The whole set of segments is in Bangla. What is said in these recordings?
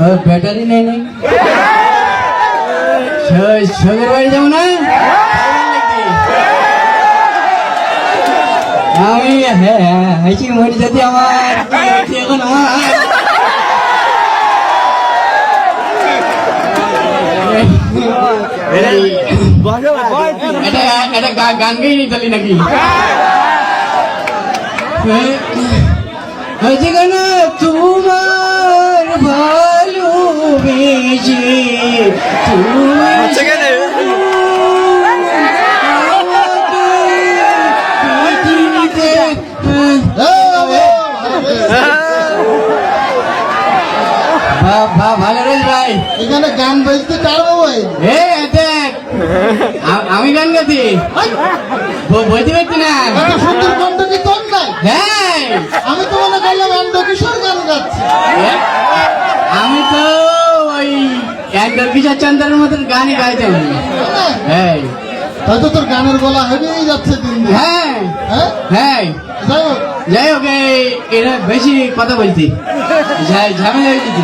ওর ব্যাটারি নেই নেই সে- সগের বাড়ি যাব না আমি হ্যাঁ হ্যাঁ হাইছি মরি যদি আমার এখন আমার এটা গান গেয়ে নি নাকি কেন তোমার তুমি বা- ভালো রে ভাই। এখানে গান বাজতে এ দেখ আ- আমি গান গাতি ব- বলতে পারছি না সুন্দর কণ্ঠ কি তোর হ্যাঁ আমি তো মনে করলাম কিশোর গান গাচ্ছি আমি তো ওই একদম কিশোর চন্দ্রের মতন গানই গাইতাম হ্যাঁ হয়তো তোর গানের গলা হেবেই যাচ্ছে দিন দিন হ্যাঁ হ্যাঁ হ্যাঁ যাই হোক যাই হোক এরা বেশি কথা বলছি ঝামেলা হয়ে যেতি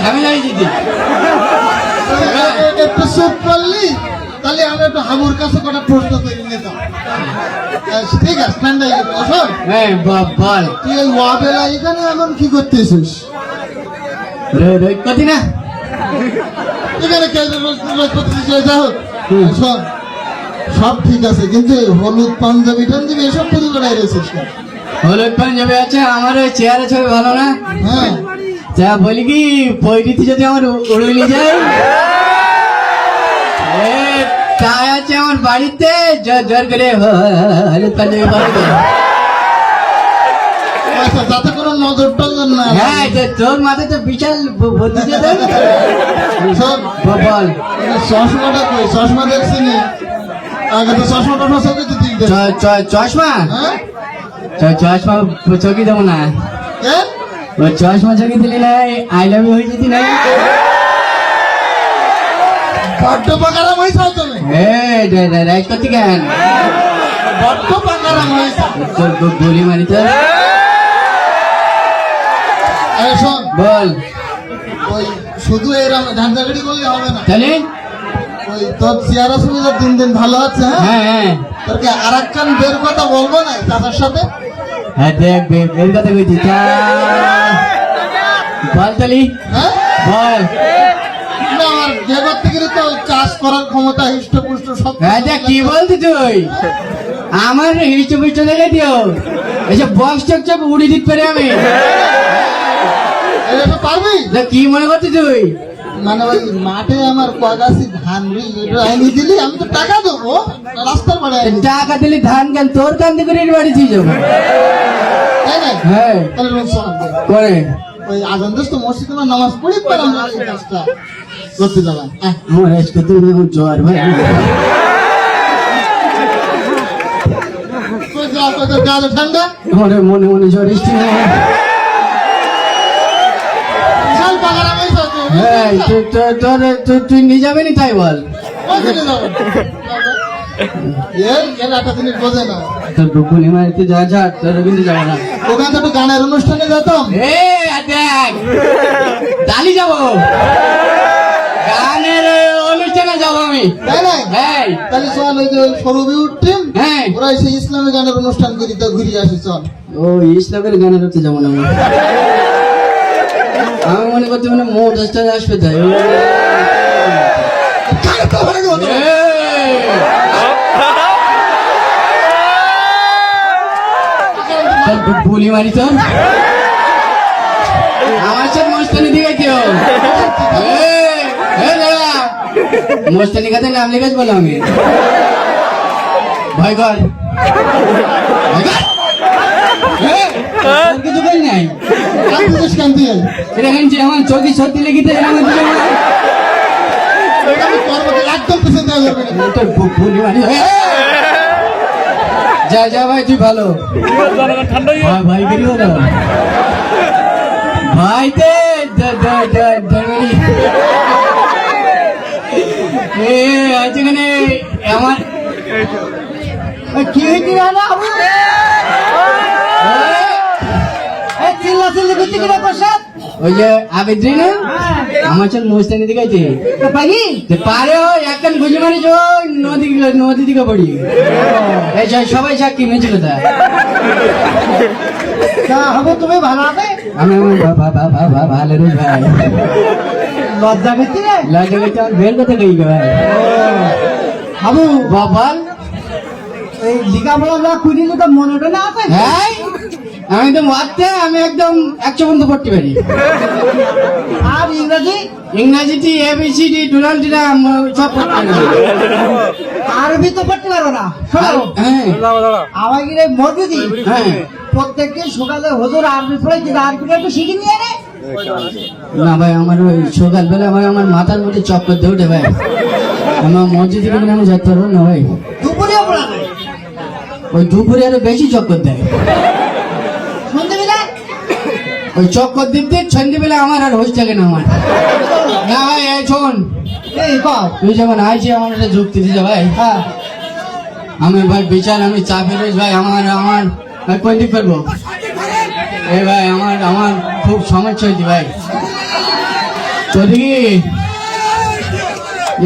ঝামেলা হয়ে যেতি এ- এ- একটু চুপ হাবুর কাছে কটা প্রশ্ন করে নিতাম ঠিক আছে ঠান্ডা শোন হ্যাঁ ব- বল তুই এই ওয়াবেলা এখানে এখন কি করতেছিস? না এখানে শোন সব ঠিক আছে কিন্তু হলুদ পাঞ্জাবি টাঞ্জাবি এসব পরি বেড়াই রয়েছিস কেন? হলুদ পাঞ্জাবি আছে আমার ওই চেয়ারে ছবি ভালো না। হ্যাঁ। যা বলি কি পৈরিতি যদি আমার উ- উড়ুলি যায়? তাই আছে আমার বাড়িতে জোর জোর করে। আচ্ছা যাতে কোনো নজর টজর না হ্যাঁ তোর মাথায় তো বিশাল বুদ্ধি বল। চশমাটা কই? চশমা দেখছি নি। আগে তো চশমা টশমা তো চশমা? হ্যাঁ? চশমা চকি দেবো না। চশমা চকি দিলি নাই আই লাভ ইউ হয়ে যেতি না? বড্ড হয়েছে তুমি তো। বল। ওই শুধু এরকম ঝাঁঝাগড়ি করলে হবে না। তাহলে? ওই তোর চেয়ারা সুবিধা দিন দিন ভালো আছে হ্যাঁ? হ্যাঁ হ্যাঁ। তোরকে আর একখান বের কথা বলব না চাচার সাথে? হ্যাঁ দেখ বের কথা কইছি বল তালি। হ্যাঁ? বল। না আমার যে করতে করার ক্ষমতা হৃষ্টপুষ্ট সব দেখ কি বলছি তুই? আমার হিস্ট পিস্ট দেখে দিও। এসব বক্স চক চক উড়ি দিতে পারি আমি। পারবি? কি মনে করছিস তুই? মানে ওই মাঠে আমার কগাছি ধান রুই দিলি আমি তো টাকা দেবো। রাস্তার বাড়ি টাকা দিলি ধান কেন? তোর কান থেকে রেড বাড়ি দিয়ে যাব। হ্যাঁ। রোজ করে ওই আজান দোস্ত মসজিদে নামাজ পড়ি পার কাজটা করতে আহ, আমার আজকে তুই জ্বর ভাই। কই যা কই তোর গা তো ঠান্ডা? আমার মনে মনে জ্বর এসছে। তুই নিয়ে যাবে নি তাই বল? যাব। যা যা তোর কিন্তু যাব না। ওখানে তো গানের অনুষ্ঠানে যেতাম। ডালি যাব। গানের অনুষ্ঠানে যাব আমি। তাই না হ্যাঁ তাহলে চল ওই যে সরবি উঠছেন হ্যাঁ। ওরা সেই ইসলামী গানের অনুষ্ঠান করি তো ঘুরে আসি চল। ও ইসলামের গানের হতে যাব না আমি আমি মনে করতে মানে মোট আসবে তাই। গেল! তোর মারি আমার সাথে মস্তানি দিকে কেউ। মস্তানি খাতে নাম লেখাস বলো আমি। ভয় কর। করি। নাই? এটা যে যা ভাই, তুই ভালো। ভাই ভাই যেখানে আমার কি হয়েছে রে না চিল্লা চিল্লি করতে কি প্রসাদ? ওই যে আবেদ্রি না? আমার চল মোস্তানি দিকাইছে পাগি? পারে ও যে নদী নদী দিকে পড়ি। এই সবাই সাক্ষী মেচে কথা তা হবে তুমি ভালো হবে। আমি ভালো রে ভাই। লজ্জা করতে লজ্জা করতে বের কথা কই ভাই আবু বাবাল এই লেখাপড়া না করিলে তো মনেটা না আছে? হ্যাঁ আমি তো মারতে আমি একদম একশো পর্যন্ত পড়তে পারি। আর ইংরাজি? ইংরাজিটি এবিসিডি ডোনাল্ড ট্রাম্প সব আরবি তো পড়তে পারো না শোনো। হ্যাঁ। এই মসজিদি হ্যাঁ। প্রত্যেকদিন সকালে হজুর আরবি পড়ে কিন্তু আরবিটা একটু শিখে নিয়ে রে না ভাই আমার ওই সকালবেলা ভাই আমার মাথার মধ্যে চক্কর দিয়ে ওঠে ভাই। আমার মসজিদে কিন্তু আমি যেতে পারব না ভাই। যায় ওই দুপুরে আরও বেশি চক্কর দেয় ওই চক্কর দিতে সন্ধ্যেবেলা আমার আর হোশ থাকে না আমার? না ভাই এই শোন। তুই যখন আইছি আমার একটা যুক্তি দিতে ভাই। হ্যাঁ। আমি ভাই বিচার আমি চা রয়েছি ভাই আমার আমার ভাই কোন দিক করব? এই ভাই আমার আমার খুব সমস্যা হয়েছে ভাই। যদি কি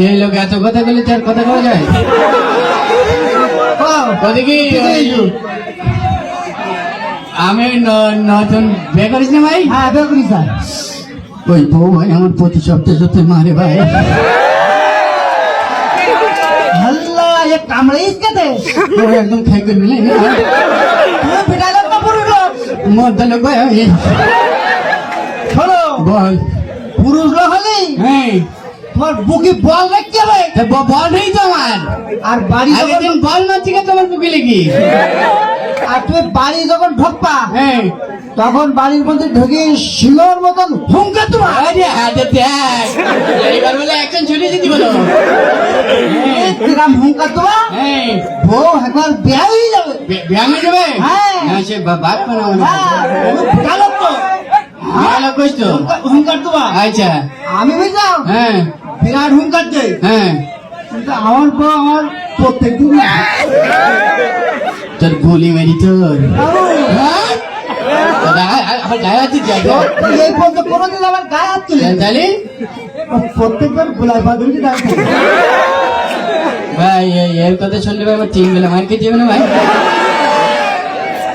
এই লোক এত কথা বলে তার কথা কওয়া যায়। কি আমি ন- নতুন বিয়ে করিস না ভাই? হ্যাঁ বের করি স্যার। ওই বউ ভাই আমার প্রতি সপ্তাহে সপ্তাহে মারে ভাই। একদম খাই করে নিলে লোক ভাই। শোনো বল। পুরুষ লোক হ্যাঁ। তোমার বুকে বল রাখতে হবে। বল নেই তো আর বাড়ি যখন বল মারছি কে তোমার বুকে লেগে। আর তুমি বাড়ি যখন ঢুকবা হ্যাঁ। তখন বাড়ির মধ্যে ঢুকে শিলোর মতন হুঙ্কা তোমার। আরে হাতে দেখ। এইবার বলে একজন ছুটি দিতে বলো। হ্যাঁ, হ্যাঁ। বউ একবার বিয়া হয়ে যাবে যাবে? হ্যাঁ। হ্যাঁ সে হ্যাঁ, তো। তো? হুঙ্কার আচ্ছা। আমি বুঝলাম। হ্যাঁ। বিরাট হুঙ্কার দেয়। হ্যাঁ। কিন্তু আমার বউ আমার প্রত্যেক দিন তোর গুলি মেরি তোর। হ্যাঁ? তোর আ- আ- আবার গায়ে হাতে যাবে এই পর্যন্ত কোনোদিন আমার গায়ে হাত তুলে তাহলে? প্রত্যেকবার ডাকবে ভাই এই- এর কথা শুনলে ভাই আমার তিন বেলা মার খেতে না ভাই।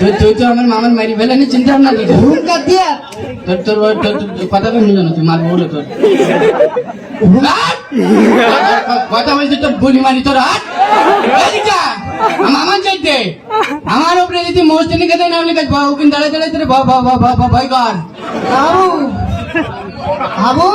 তুই তুই তো আমার মামার মারি ফেলে নি চিন্তা ভাবনা কি তোর? হুঙ্কার দিয়ে তোর তোর তোর- কথা বলি জানো তুই মারবো বলে তোর! কথা বলছি তোর গুলি মারি তোর এদিকে আমার চাইতে। আমার উপরে যদি মোস্তানি খেতে না হলে বাবু কিন্তু দাঁড়ায় দাঁড়ায় তোর ভয় ভয় ভয় ভয় কর। আবু আবু